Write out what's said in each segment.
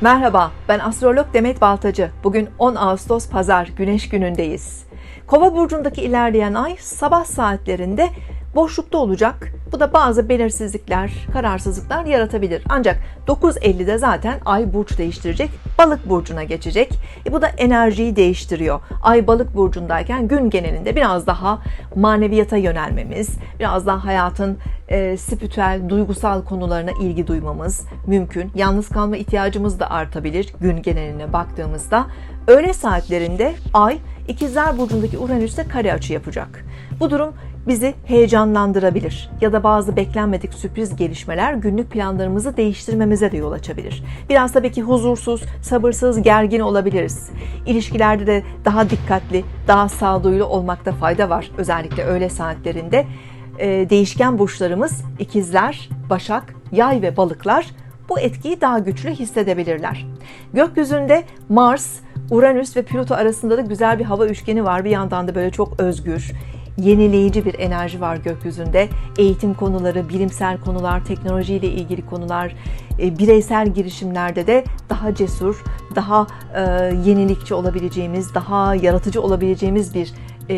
Merhaba, ben astrolog Demet Baltacı. Bugün 10 Ağustos Pazar, Güneş günündeyiz. Kova burcundaki ilerleyen ay sabah saatlerinde boşlukta olacak. Bu da bazı belirsizlikler, kararsızlıklar yaratabilir. Ancak 9.50'de zaten ay burç değiştirecek, balık burcuna geçecek. E bu da enerjiyi değiştiriyor. Ay balık burcundayken gün genelinde biraz daha maneviyata yönelmemiz, biraz daha hayatın e, spiritüel, duygusal konularına ilgi duymamız mümkün. Yalnız kalma ihtiyacımız da artabilir gün geneline baktığımızda. Öğle saatlerinde ay İkizler Burcu'ndaki Uranüs'te kare açı yapacak. Bu durum bizi heyecanlandırabilir ya da bazı beklenmedik sürpriz gelişmeler günlük planlarımızı değiştirmemize de yol açabilir. Biraz tabii ki huzursuz, sabırsız, gergin olabiliriz. İlişkilerde de daha dikkatli, daha sağduyulu olmakta fayda var. Özellikle öğle saatlerinde e, değişken burçlarımız ikizler, başak, yay ve balıklar bu etkiyi daha güçlü hissedebilirler. Gökyüzünde Mars, Uranüs ve Plüto arasında da güzel bir hava üçgeni var. Bir yandan da böyle çok özgür, yenileyici bir enerji var gökyüzünde. Eğitim konuları, bilimsel konular, teknolojiyle ilgili konular, e, bireysel girişimlerde de daha cesur, daha e, yenilikçi olabileceğimiz, daha yaratıcı olabileceğimiz bir e,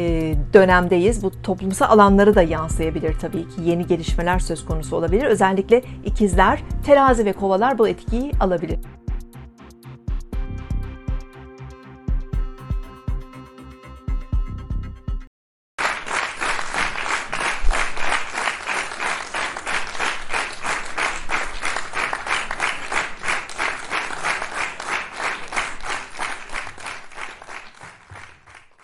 dönemdeyiz. Bu toplumsal alanları da yansıyabilir tabii ki. Yeni gelişmeler söz konusu olabilir. Özellikle ikizler, terazi ve kovalar bu etkiyi alabilir.